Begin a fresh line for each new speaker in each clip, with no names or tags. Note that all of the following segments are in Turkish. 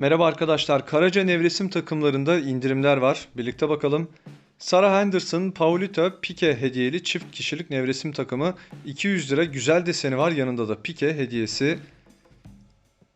Merhaba arkadaşlar. Karaca Nevresim takımlarında indirimler var. Birlikte bakalım. Sarah Henderson, Paulita, Pique hediyeli çift kişilik nevresim takımı 200 lira. Güzel deseni var. Yanında da Pique hediyesi.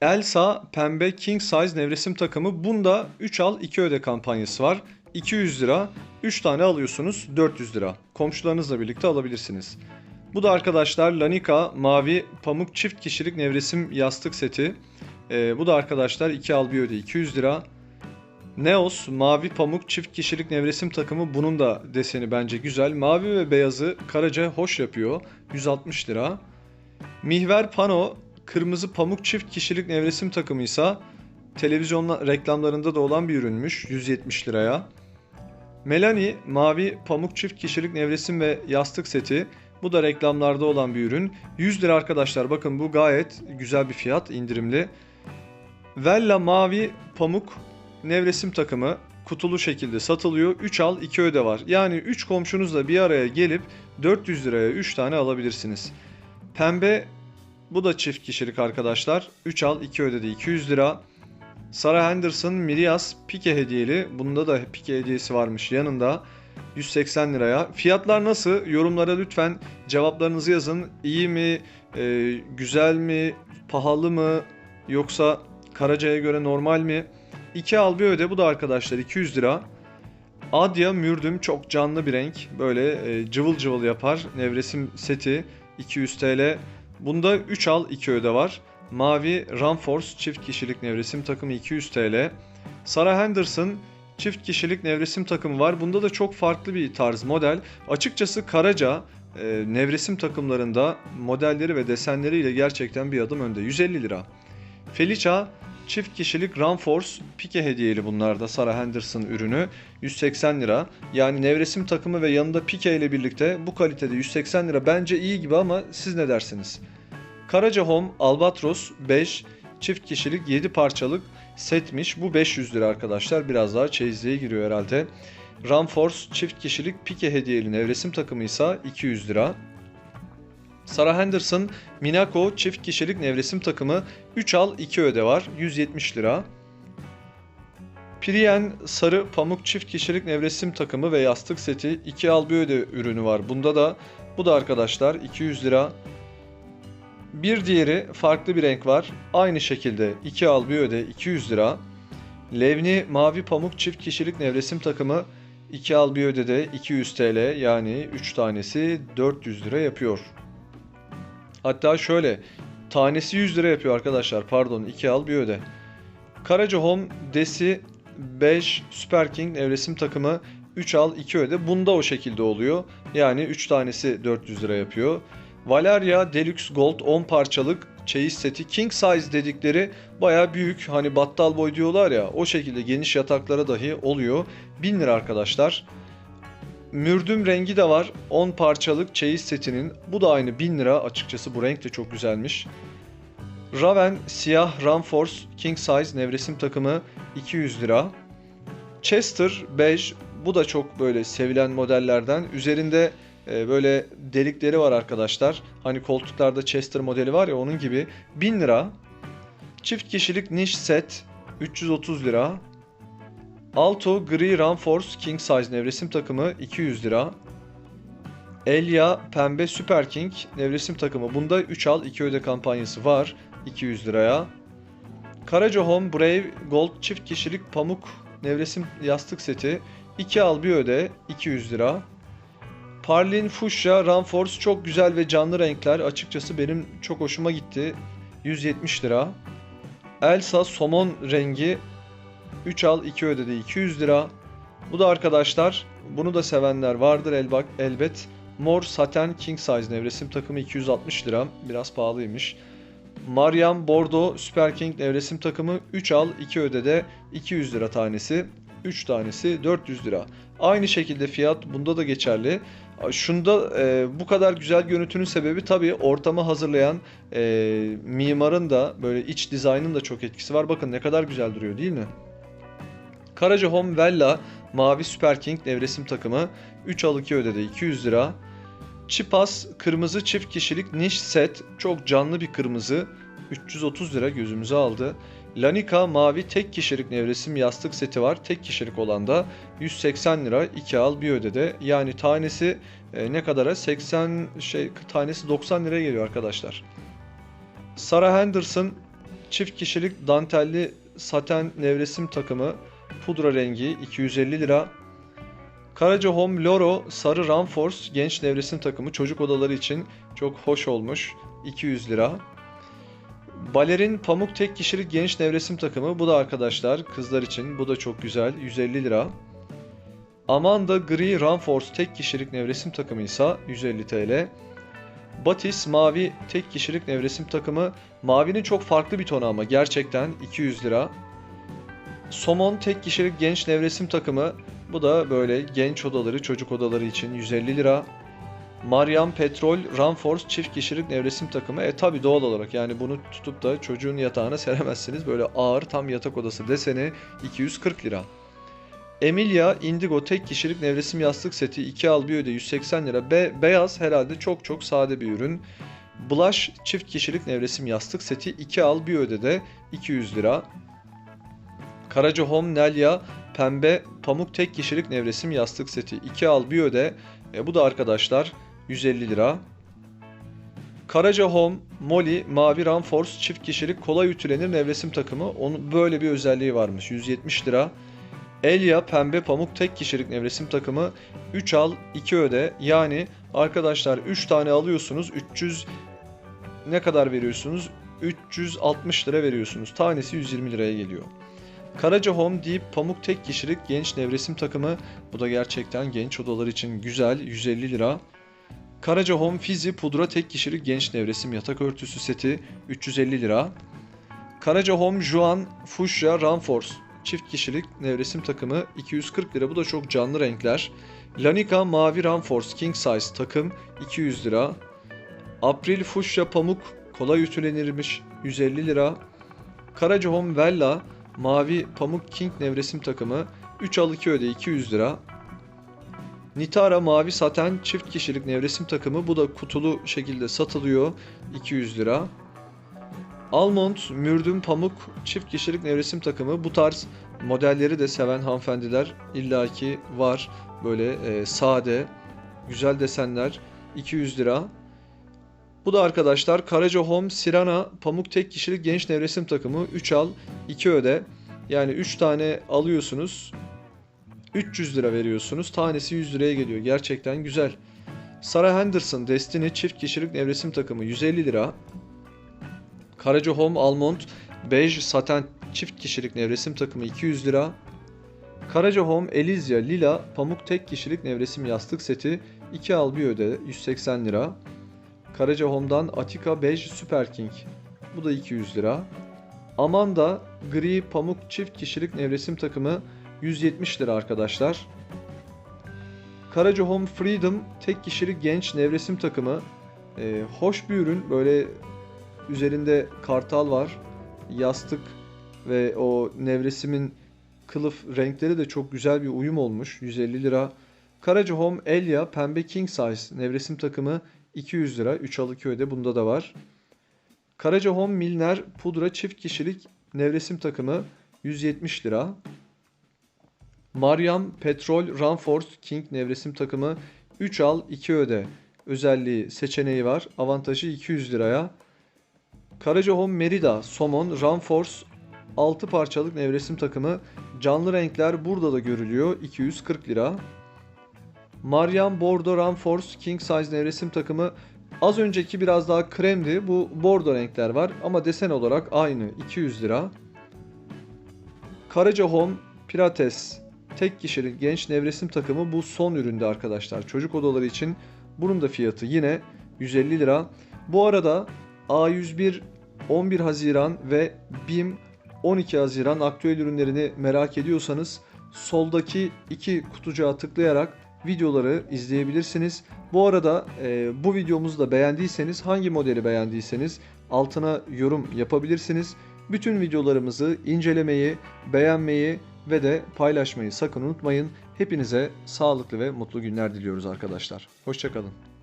Elsa pembe king size nevresim takımı. Bunda 3 al 2 öde kampanyası var. 200 lira. 3 tane alıyorsunuz 400 lira. Komşularınızla birlikte alabilirsiniz. Bu da arkadaşlar Lanika mavi pamuk çift kişilik nevresim yastık seti. Ee, bu da arkadaşlar 2 al bir öde 200 lira. Neos mavi pamuk çift kişilik nevresim takımı bunun da deseni bence güzel. Mavi ve beyazı Karaca hoş yapıyor. 160 lira. Mihver Pano kırmızı pamuk çift kişilik nevresim takımı ise televizyon reklamlarında da olan bir ürünmüş 170 liraya. Melanie mavi pamuk çift kişilik nevresim ve yastık seti. Bu da reklamlarda olan bir ürün. 100 lira arkadaşlar bakın bu gayet güzel bir fiyat indirimli. Vella mavi pamuk nevresim takımı kutulu şekilde satılıyor. 3 al 2 öde var. Yani 3 komşunuzla bir araya gelip 400 liraya 3 tane alabilirsiniz. Pembe bu da çift kişilik arkadaşlar. 3 al 2 öde de 200 lira. Sarah Henderson Mirias Pike hediyeli. Bunda da Pike hediyesi varmış yanında. 180 liraya. Fiyatlar nasıl? Yorumlara lütfen cevaplarınızı yazın. İyi mi? e, güzel mi? Pahalı mı? Yoksa Karaca'ya göre normal mi? 2 al bir öde. Bu da arkadaşlar 200 lira. Adya mürdüm çok canlı bir renk. Böyle e, cıvıl cıvıl yapar. Nevresim seti 200 TL. Bunda 3 al 2 öde var. Mavi Ramforce çift kişilik nevresim takımı 200 TL. Sarah Henderson çift kişilik nevresim takımı var. Bunda da çok farklı bir tarz model. Açıkçası Karaca e, nevresim takımlarında modelleri ve desenleriyle gerçekten bir adım önde. 150 lira. Felicia çift kişilik Ramforce pike hediyeli bunlarda Sarah Henderson ürünü 180 lira. Yani nevresim takımı ve yanında pike ile birlikte bu kalitede 180 lira bence iyi gibi ama siz ne dersiniz? Karaca Home Albatros 5 çift kişilik 7 parçalık setmiş. Bu 500 lira arkadaşlar. Biraz daha çeyizliğe giriyor herhalde. Ramforce çift kişilik pike hediyeli nevresim takımı ise 200 lira. Sarah Henderson Minako çift kişilik nevresim takımı 3 al 2 öde var 170 lira. Prien sarı pamuk çift kişilik nevresim takımı ve yastık seti 2 al bir öde ürünü var. Bunda da bu da arkadaşlar 200 lira. Bir diğeri farklı bir renk var. Aynı şekilde 2 al bir öde 200 lira. Levni mavi pamuk çift kişilik nevresim takımı 2 al bir öde de 200 TL yani 3 tanesi 400 lira yapıyor. Hatta şöyle tanesi 100 lira yapıyor arkadaşlar pardon 2 al bir öde. Karaca Home Desi 5 Super King nevresim takımı 3 al 2 öde. Bunda o şekilde oluyor. Yani 3 tanesi 400 lira yapıyor. Valeria Deluxe Gold 10 parçalık çeyiz seti king size dedikleri baya büyük hani battal boy diyorlar ya o şekilde geniş yataklara dahi oluyor. 1000 lira arkadaşlar. Mürdüm rengi de var 10 parçalık çeyiz setinin bu da aynı 1000 lira açıkçası bu renk de çok güzelmiş. Raven siyah Ramforce king size nevresim takımı 200 lira. Chester bej bu da çok böyle sevilen modellerden. Üzerinde e, böyle delikleri var arkadaşlar. Hani koltuklarda Chester modeli var ya onun gibi 1000 lira. Çift kişilik niş set 330 lira. Alto gri Ramforce King Size nevresim takımı 200 lira. Elia pembe Super King nevresim takımı. Bunda 3 al 2 öde kampanyası var 200 liraya. Karaca Home Brave Gold çift kişilik pamuk nevresim yastık seti 2 al bir öde 200 lira. Parlin Fuchsia Ramforce çok güzel ve canlı renkler. Açıkçası benim çok hoşuma gitti. 170 lira. Elsa somon rengi 3 al 2 ödedi 200 lira. Bu da arkadaşlar bunu da sevenler vardır elbak elbet. Mor saten king size nevresim takımı 260 lira. Biraz pahalıymış. Mariam Bordeaux Super King nevresim takımı 3 al 2 ödede 200 lira tanesi. 3 tanesi 400 lira. Aynı şekilde fiyat bunda da geçerli. Şunda e, bu kadar güzel görüntünün sebebi tabii ortamı hazırlayan e, mimarın da böyle iç dizaynın da çok etkisi var. Bakın ne kadar güzel duruyor değil mi? Karaca Home Vella mavi Super King nevresim takımı 3 al 2 ödede 200 lira. Çipas kırmızı çift kişilik niş set çok canlı bir kırmızı 330 lira gözümüzü aldı. Lanika mavi tek kişilik nevresim yastık seti var. Tek kişilik olan da 180 lira 2 al bir öde de. Yani tanesi e, ne kadara? 80 şey tanesi 90 liraya geliyor arkadaşlar. Sarah Henderson çift kişilik dantelli saten nevresim takımı pudra rengi 250 lira. Karaca Home Loro sarı Ramforce genç nevresim takımı çocuk odaları için çok hoş olmuş 200 lira. Balerin pamuk tek kişilik genç nevresim takımı bu da arkadaşlar kızlar için bu da çok güzel 150 lira. Amanda Gri Ramforce tek kişilik nevresim takımı ise 150 TL. Batis mavi tek kişilik nevresim takımı. Mavinin çok farklı bir tonu ama gerçekten 200 lira. Somon tek kişilik genç nevresim takımı. Bu da böyle genç odaları, çocuk odaları için 150 lira. Mariam Petrol Ramforce çift kişilik nevresim takımı. E tabi doğal olarak yani bunu tutup da çocuğun yatağına seremezsiniz. Böyle ağır tam yatak odası deseni 240 lira. Emilia Indigo tek kişilik nevresim yastık seti 2 al bir öde 180 lira. Be beyaz herhalde çok çok sade bir ürün. Blush çift kişilik nevresim yastık seti 2 al bir öde de 200 lira. Karaca Home Nelia pembe pamuk tek kişilik nevresim yastık seti 2 al bir öde. E, bu da arkadaşlar 150 lira. Karaca Home Molly mavi Ramforce çift kişilik kolay ütülenir nevresim takımı. Onun böyle bir özelliği varmış. 170 lira. Elia pembe pamuk tek kişilik nevresim takımı 3 al 2 öde. Yani arkadaşlar 3 tane alıyorsunuz 300 ne kadar veriyorsunuz? 360 lira veriyorsunuz. Tanesi 120 liraya geliyor. Karaca Home Deep pamuk tek kişilik genç nevresim takımı. Bu da gerçekten genç odalar için güzel 150 lira. Karaca Home Fizi pudra tek kişilik genç nevresim yatak örtüsü seti 350 lira. Karaca Home Juan Fuchsia Ramforce çift kişilik nevresim takımı 240 lira. Bu da çok canlı renkler. Lanika mavi Ramforce King Size takım 200 lira. April Fuchsia pamuk kolay ütülenirmiş 150 lira. Karaca Home Vella mavi pamuk King nevresim takımı 3 al 2 öde 200 lira. Nitara mavi saten çift kişilik nevresim takımı bu da kutulu şekilde satılıyor 200 lira. Almond mürdüm pamuk çift kişilik nevresim takımı bu tarz modelleri de seven hanımefendiler illaki var. Böyle e, sade güzel desenler 200 lira. Bu da arkadaşlar Karaca Home Sirana pamuk tek kişilik genç nevresim takımı 3 al 2 öde. Yani 3 tane alıyorsunuz 300 lira veriyorsunuz. Tanesi 100 liraya geliyor. Gerçekten güzel. Sarah Henderson Destiny çift kişilik nevresim takımı 150 lira. Karaca Home Almond bej saten çift kişilik nevresim takımı 200 lira. Karaca Home Elysia Lila pamuk tek kişilik nevresim yastık seti 2 al bir öde 180 lira. Karaca Home'dan Atika Bej Super King bu da 200 lira. Amanda gri pamuk çift kişilik nevresim takımı 170 lira arkadaşlar. Karaca Home Freedom tek kişilik genç nevresim takımı. Ee, hoş bir ürün. Böyle üzerinde kartal var. Yastık ve o nevresimin kılıf renkleri de çok güzel bir uyum olmuş. 150 lira. Karaca Home Elia pembe king size nevresim takımı 200 lira. 3 al 2 öde bunda da var. Karaca Home Milner pudra çift kişilik nevresim takımı 170 lira. Mariam Petrol Ramforce King nevresim takımı 3 al 2 öde özelliği seçeneği var. Avantajı 200 liraya. Karaca Home Merida Somon Ramforce 6 parçalık nevresim takımı canlı renkler burada da görülüyor 240 lira. Mariam Bordo Ramforce King Size nevresim takımı az önceki biraz daha kremdi. Bu bordo renkler var ama desen olarak aynı 200 lira. Karaca Home Pilates tek kişilik genç nevresim takımı bu son üründe arkadaşlar. Çocuk odaları için bunun da fiyatı yine 150 lira. Bu arada A101 11 Haziran ve BİM 12 Haziran aktüel ürünlerini merak ediyorsanız soldaki iki kutucuğa tıklayarak videoları izleyebilirsiniz. Bu arada e, bu videomuzu da beğendiyseniz hangi modeli beğendiyseniz altına yorum yapabilirsiniz. Bütün videolarımızı incelemeyi, beğenmeyi ve de paylaşmayı sakın unutmayın. Hepinize sağlıklı ve mutlu günler diliyoruz arkadaşlar. Hoşçakalın.